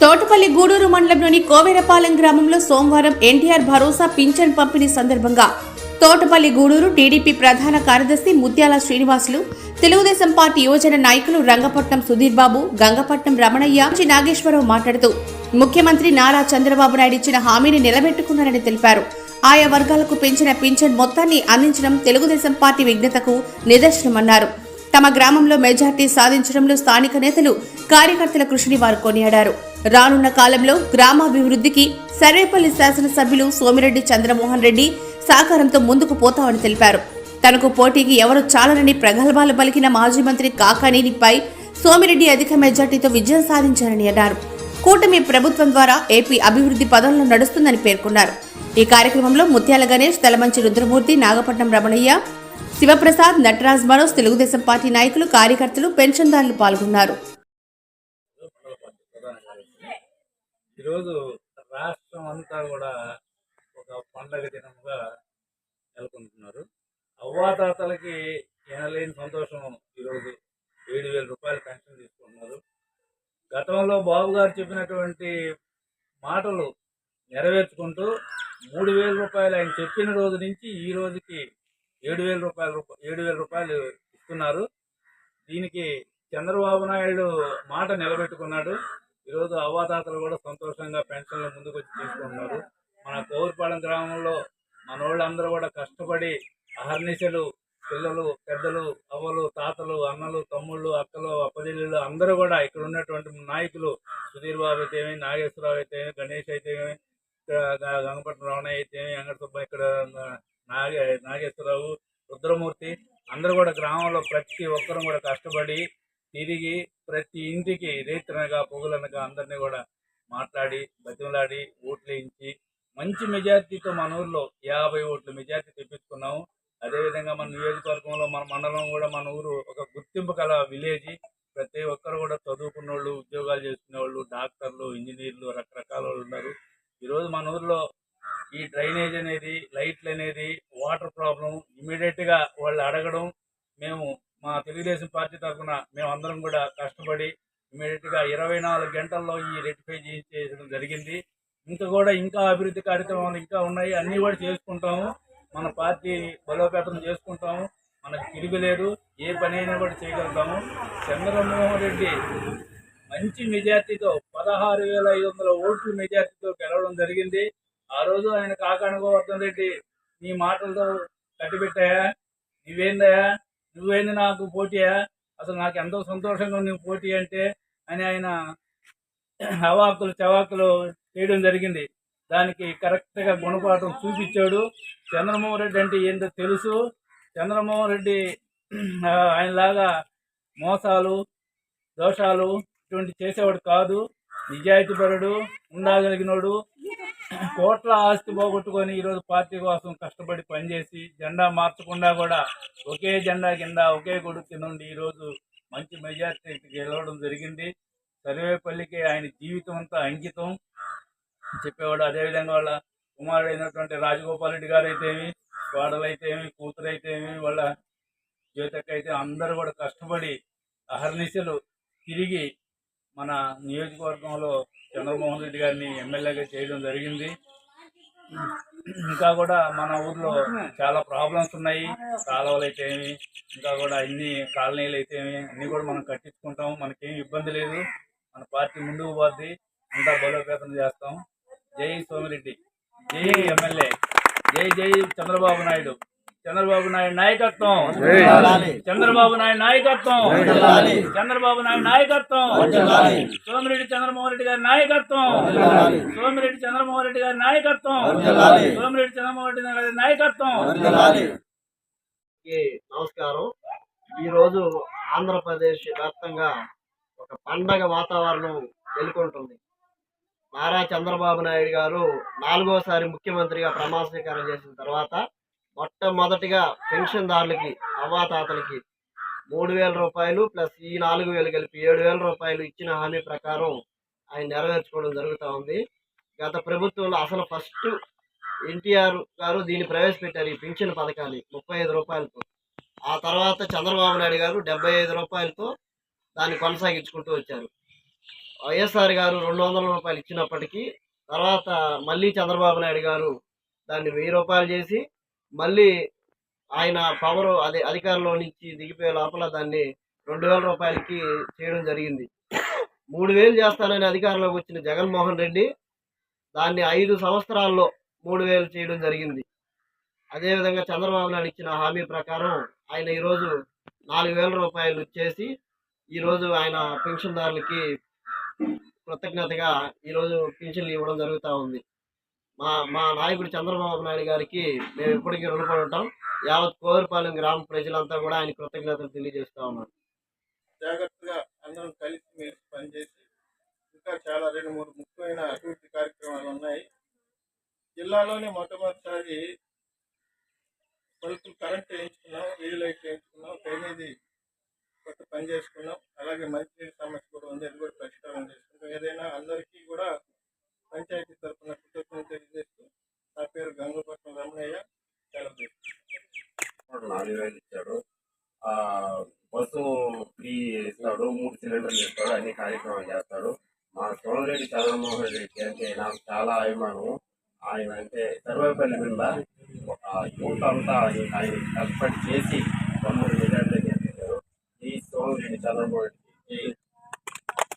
తోటపల్లి గూడూరు మండలంలోని కోవెరపాలెం గ్రామంలో సోమవారం ఎన్టీఆర్ భరోసా పింఛన్ పంపిణీ సందర్భంగా తోటపల్లి గూడూరు టీడీపీ ప్రధాన కార్యదర్శి ముత్యాల శ్రీనివాసులు తెలుగుదేశం పార్టీ యువజన నాయకులు రంగపట్నం సుధీర్ బాబు గంగపట్నం రమణయ్య నాగేశ్వరరావు మాట్లాడుతూ ముఖ్యమంత్రి నారా చంద్రబాబు నాయుడు ఇచ్చిన హామీని నిలబెట్టుకున్నారని తెలిపారు. ఆయా వర్గాలకు పెంచిన పింఛన్ మొత్తాన్ని అందించడం తెలుగుదేశం పార్టీ విఘ్నతకు నిదర్శనమన్నారు. తమ గ్రామంలో మెజార్టీ సాధించడంలో స్థానిక నేతలు కార్యకర్తల కృషిని వారు కొనియాడారు. రానున్న కాలంలో గ్రామాభివృద్ధికి సర్వేపల్లి శాసనసభ్యులు సోమిరెడ్డి చంద్రమోహన్ రెడ్డి సహకారంతో ముందుకు పోతామని తెలిపారు. తనకు పోటీకి ఎవరు చాలనని ప్రగల్భాలు పలికిన మాజీ మంత్రి కాకానీనిపై సోమిరెడ్డి అధిక మెజార్టీతో విజయం సాధించారని అన్నారు. కూటమి ప్రభుత్వం ద్వారా ఏపీ అభివృద్ధి పదంలో నడుస్తుందని పేర్కొన్నారు. ఈ కార్యక్రమంలో ముత్యాల గణేష్ తలమంచి రుద్రమూర్తి నాగపట్నం రమణయ్య శివప్రసాద్ నటరాజ్ మనోజ్ తెలుగుదేశం పార్టీ నాయకులు కార్యకర్తలు పెన్షన్దారులు పాల్గొన్నారు. ఈరోజు రాష్ట్రం అంతా కూడా ఒక పండగ దినముగా నెలకొంటున్నారు. అవ్వాతాతలకి ఎనలేని సంతోషం ఈరోజు ఏడు వేల రూపాయలు పెన్షన్ తీసుకుంటున్నారు. గతంలో బాబు గారు చెప్పినటువంటి మాటలు నెరవేర్చుకుంటూ మూడు వేల రూపాయలు ఆయన చెప్పిన రోజు నుంచి ఈ రోజుకి ఏడు వేల రూపాయల ఏడు వేల రూపాయలు ఇస్తున్నారు. దీనికి చంద్రబాబు నాయుడు మాట నిలబెట్టుకున్నాడు. ఈరోజు అవ్వాతాతలు కూడా సంతోషంగా పెన్షన్లు ముందుకు వచ్చి తీసుకుంటున్నారు. మన కోవిపాలెం గ్రామంలో మన వాళ్ళందరూ కూడా కష్టపడి అహర్నిశలు పిల్లలు పెద్దలు అవ్వలు తాతలు అన్నలు తమ్ముళ్ళు అక్కలు అప్పజిల్లు అందరూ కూడా ఇక్కడ ఉన్నటువంటి నాయకులు సుధీర్ బాబు అయితేమి నాగేశ్వరరావు అయితేమి గణేష్ అయితేమి ఇక్కడ గ- గంగపట్నం రమణయ్య అయితేమి వెంకట సుబ్బ ఇక్కడ నాగే నాగేశ్వరరావు రుద్రమూర్తి అందరూ కూడా గ్రామంలో ప్రతి ఒక్కరూ కూడా కష్టపడి తిరిగి ప్రతి ఇంటికి రేత్రనగా పొగలనగా అందరినీ కూడా మాట్లాడి బతిమలాడి ఓట్లు వేయించి మంచి మెజార్టీతో మన ఊర్లో యాభై ఓట్ల మెజార్టీ తెప్పించుకున్నాము. అదేవిధంగా మన నియోజకవర్గంలో మన మండలం కూడా మన ఊరు ఒక గుర్తింపు గల విలేజ్. ప్రతి ఒక్కరు కూడా చదువుకున్న వాళ్ళు ఉద్యోగాలు చేసుకునే వాళ్ళు డాక్టర్లు ఇంజనీర్లు రకరకాల వాళ్ళు ఉన్నారు ఈరోజు మన ఊర్లో ఈ డ్రైనేజ్ అనేది లైట్లు అనేది వాటర్ ప్రాబ్లం ఇమీడియట్గా వాళ్ళు అడగడం మేము మా తెలుగుదేశం పార్టీ తరఫున మేము అందరం కూడా కష్టపడి ఇమీడియట్గా ఇరవై నాలుగు గంటల్లో ఈ రెక్టిఫై చేయించేయడం జరిగింది. ఇంకా కూడా ఇంకా అభివృద్ధి కార్యక్రమాలు ఇంకా ఉన్నాయి. అన్నీ కూడా చేసుకుంటాము. మన పార్టీ బలోపేతం చేసుకుంటాము. మనకు తిరుగులేదు ఏ పని అయినా కూడా చేయగలుగుతాము. చంద్రమోహన్ రెడ్డి మంచి మెజార్టీతో పదహారు వేల ఐదు వందల ఓట్లు మెజార్టీతో గెలవడం జరిగింది. ఆ రోజు ఆయన కాకాణ గోవర్ధన్ రెడ్డి నీ మాటలతో కట్టిపెట్టాయా? నువ్వేందయా నువ్వేంది నాకు పోటీయా అసలు నాకు ఎంతో సంతోషంగా నువ్వు పోటీ అంటే అని ఆయన అవాకులు చవాకులు చేయడం జరిగింది. దానికి కరెక్ట్గా గుణపాఠం చూపించాడు. చంద్రమోహన్ రెడ్డి అంటే ఏంటో తెలుసు. చంద్రమోహన్ రెడ్డి ఆయనలాగా మోసాలు దోషాలు ఇటువంటి చేసేవాడు కాదు. నిజాయితీపరుడు ఉండగలిగినోడు. కోట్ల ఆస్తి పోగొట్టుకొని ఈరోజు పార్టీ కోసం కష్టపడి పనిచేసి జెండా మార్చకుండా కూడా ఒకే జెండా కింద ఒకే కొడుకు తినండి ఈరోజు మంచి మెజార్టీ గెలవడం జరిగింది. సర్వేపల్లికి ఆయన జీవితం అంతా అంకితం చెప్పేవాడు. అదేవిధంగా వాళ్ళ కుమారుడు అయినటువంటి రాజగోపాల్ రెడ్డి గారు అయితేమి కోడలు అయితేమి కూతురు అయితేమి వాళ్ళ జ్యోతక్క అయితే అందరూ కూడా కష్టపడి అహర్నిశలు తిరిగి మన నియోజకవర్గంలో చంద్రమోహన్ రెడ్డి గారిని ఎమ్మెల్యేగా చేయడం జరిగింది. ఇంకా కూడా మన ఊర్లో చాలా ప్రాబ్లమ్స్ ఉన్నాయి. కాలువలు అయితేమి ఇంకా కూడా అన్ని కాలనీలు అయితేమి అన్ని కూడా మనం కట్టించుకుంటాం. మనకేం ఇబ్బంది లేదు. మన పార్టీ ముందుకు పోద్ది. అంతా బలోపేతం చేస్తాం. జై సోమిరెడ్డి. జై ఎమ్మెల్యే. జై జై చంద్రబాబు నాయుడు. చంద్రబాబు నాయుడు నాయకత్వం. చంద్రబాబు నాయుడు నాయకత్వం. చంద్రబాబు నాయుడు నాయకత్వం. సోమిరెడ్డి చంద్రమోహన్ రెడ్డి గారి నాయకత్వం. సోమిరెడ్డి చంద్రమోహన్ రెడ్డి గారి నాయకత్వం. సోమిరెడ్డి చంద్రమోహన్ రెడ్డి గారి నాయకత్వం. నమస్కారం. ఈరోజు ఆంధ్రప్రదేశ్ వ్యాప్తంగా ఒక పండగ వాతావరణం నెలకొంటుంది. నారా చంద్రబాబు నాయుడు గారు నాలుగోసారి ముఖ్యమంత్రిగా ప్రమాణ స్వీకారం చేసిన తర్వాత మొట్టమొదటిగా పెన్షన్దారులకి అవ్వాతాతలకి మూడు వేల రూపాయలు ప్లస్ ఈ నాలుగు వేలు కలిపి ఏడు వేల రూపాయలు ఇచ్చిన హామీ ప్రకారం ఆయన నెరవేర్చుకోవడం జరుగుతూ ఉంది. గత ప్రభుత్వంలో అసలు ఫస్ట్ ఎన్టీఆర్ గారు దీన్ని ప్రవేశపెట్టారు ఈ పింఛన్ పథకాన్ని ముప్పై ఐదు రూపాయలతో. ఆ తర్వాత చంద్రబాబు నాయుడు గారు డెబ్బై ఐదు రూపాయలతో దాన్ని కొనసాగించుకుంటూ వచ్చారు. వైఎస్ఆర్ గారు రెండు వందల రూపాయలు ఇచ్చినప్పటికీ తర్వాత మళ్ళీ చంద్రబాబు నాయుడు గారు దాన్ని వెయ్యి రూపాయలు చేసి మళ్ళీ ఆయన పవర్ అదే అధికారంలో నుంచి దిగిపోయే లోపల దాన్ని రెండు వేల రూపాయలకి చేయడం జరిగింది. మూడు వేలు చేస్తానని అధికారంలోకి వచ్చిన జగన్మోహన్ రెడ్డి దాన్ని ఐదు సంవత్సరాల్లో మూడు వేలు చేయడం జరిగింది. అదేవిధంగా చంద్రబాబు నాయుడు ఇచ్చిన హామీ ప్రకారం ఆయన ఈరోజు నాలుగు వేల రూపాయలు ఇచ్చేసి ఈరోజు ఆయన పెన్షన్దారులకి కృతజ్ఞతగా ఈరోజు పెన్షన్లు ఇవ్వడం జరుగుతూ ఉంది. మా మా నాయకుడు చంద్రబాబు నాయుడు గారికి మేము ఇప్పటికీ రుణపడి ఉంటాం. యావత్ కోరిపాలెం గ్రామ ప్రజలంతా కూడా ఆయన కృతజ్ఞతలు తెలియజేస్తా ఉన్నారు జాగ్రత్తగా అందరం కలిసి మెలిసి పనిచేసి ఇంకా చాలా రెండు మూడు ముఖ్యమైన అభివృద్ధి కార్యక్రమాలు ఉన్నాయి. జిల్లాలోనే మొట్టమొదటిసారి బల్తులు కరెంట్ వేయించుకున్నాం వీధి లైట్ వేయించుకున్నాం డ్రైనేజీ కొత్త పని చేసుకున్నాం. అలాగే మంచినీటి సమస్య కూడా ఉంది అది కూడా పరిష్కారం చేసుకుంటాం. ఏదైనా అందరికీ పంచాయతీ తరఫున కృతజ్ఞతలు తెలియజేస్తూ నా పేరు గంగపట్నం రమణయ్య సెలవు నాలుగు వేలు ఇచ్చాడు. బస్సు ఫ్రీ ఇస్తాడు మూడు సిలిండర్లు ఇస్తాడు అన్ని కార్యక్రమాలు చేస్తాడు. మా సోమరెడ్డి చంద్రమోహన్ రెడ్డి అంటే నాకు చాలా అభిమానం ఆయన అంటే సర్వేపల్లి మీద ఒక యూత్ అంతా ఆయన కష్టపడి చేసి తొమ్మిది మెజార్టీ చేశారు. ఈ సోమరెడ్డి చంద్రమోహన్ రెడ్డి